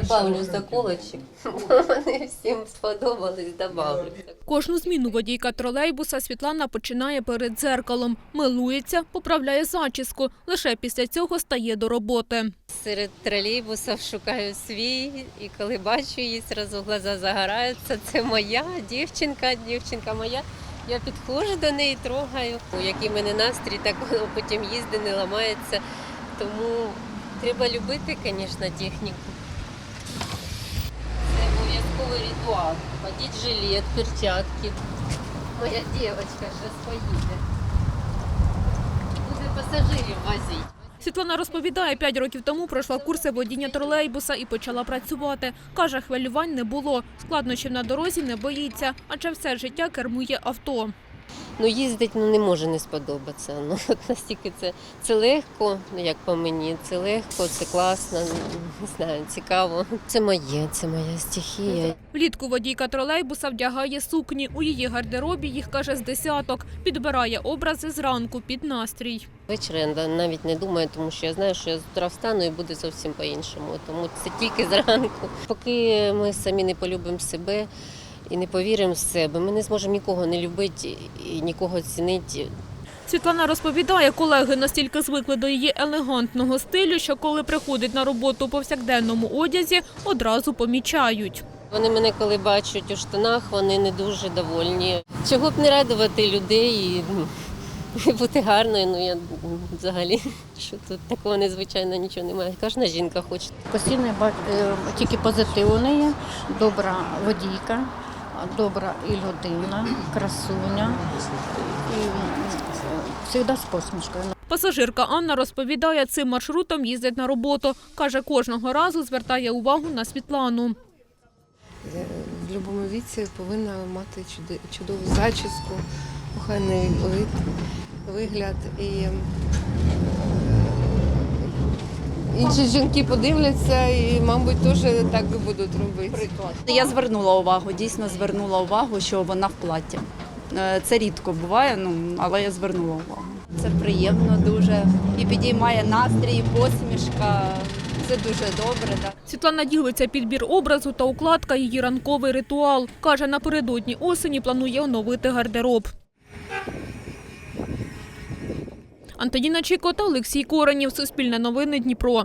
Добавлю заколочок. Вони всім сподобались, добавлю. Кожну зміну водійка тролейбуса Світлана починає перед дзеркалом. Милується, поправляє зачіску. Лише після цього стає до роботи. Серед тролейбусів шукаю свій, і коли бачу її, зразу глаза загораються. Це моя дівчинка, дівчинка моя. Я підходжу до неї, трогаю. Який в мене настрій, так воно потім їздить, не ламається. Тому треба любити, звісно, техніку. Це обов'язковий ритуал. Одіть жилет, перчатки. Моя дівчинка зараз поїде. Буде пасажирів возити. Світлана розповідає, п'ять років тому пройшла курси водіння тролейбуса і почала працювати. Каже, хвилювань не було. Складнощів на дорозі не боїться, адже все життя кермує авто. Ну, їздить ну, не може не сподобатися. Ну, от настільки це, це легко, ну, як по мені, це легко, це класно, ну, не знаю, цікаво. Це моє, це моя стихія. Влітку водійка тролейбуса вдягає сукні. У її гардеробі їх каже з десяток. Підбирає образи зранку під настрій. Ввечері я навіть не думаю, тому що я знаю, що я з утра встану і буде зовсім по-іншому. Тому це тільки зранку. Поки ми самі не полюбимо себе і не повіримо в себе, ми не зможемо нікого не любити і нікого цінити. Світлана розповідає, колеги настільки звикли до її елегантного стилю, що коли приходить на роботу у повсякденному одязі, одразу помічають. Вони мене, коли бачать у штанах, вони не дуже довольні. Чого б не радувати людей і, бути гарною. Ну я взагалі, що тут такого незвичайно нічого немає. Кожна жінка хоче. Постійно е, тільки позитив у неї, добра водійка, добра і людина, красуня. І завжди з посмішкою. Пасажирка Анна розповідає, цим маршрутом їздить на роботу. Каже, кожного разу звертає увагу на Світлану. Я в будь-якому віці повинна мати чуди- чудову зачіску, охайний вид, вигляд. І інші жінки подивляться і, мабуть, теж так і будуть робити. Я звернула увагу, дійсно звернула увагу, що вона в платі. Е, Це рідко буває, ну але я звернула увагу. Це приємно дуже і підіймає настрій, і посмішка. Це дуже добре. Так. Світлана ділиться підбір образу та укладка її ранковий ритуал. Каже, напередодні осені планує оновити гардероб. Антоніна Чайко та Олексій Коренів. Суспільне новини Дніпро.